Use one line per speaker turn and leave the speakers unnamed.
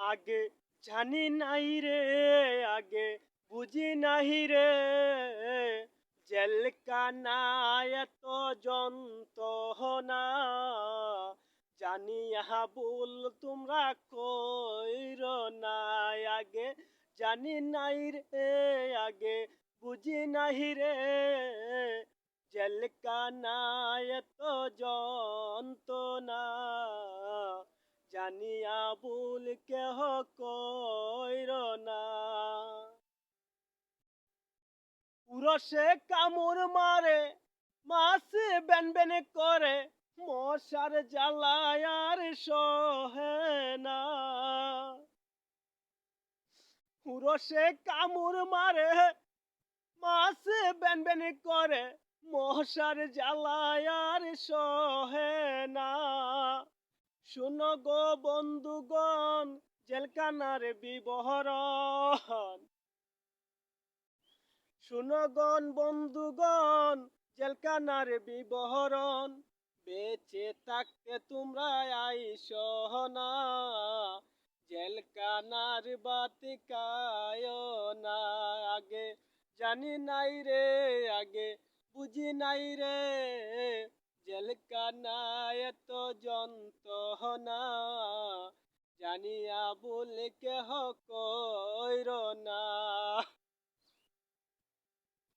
আগে জানি নাই রে আগে বুঝি নাহি রে জেলকানা এত যন্ত্রণা জানি আহা ভুল তোমরা কইর না আগে জানি নাই রে আগে বুঝি নাহি রে জেলকানা এত যন্ত্রণা জানিয়া ভুল কেহ কইর না। পুরসে কামড় মারে মাসে বেন বেন করে, মশার জ্বালায় আর সহে না। পুরসে কামড় মারে মাসে বেন বেন করে, মশার জ্বালায় আর সহে না। শুনো গো বন্ধুগণ, জেলখানার বিবরণ। শুনগণ বন্ধুগণ, জেলখানার বিবরণ। বেঁচে থাকতে তোমরা আইস না, জেলখানার বাতি কায় না। আগে জানি নাই রে, আগে বুঝি নাই রে। জেলখানা এত যন্ত্রণা। জানিয়া বলে কেহ কইর না।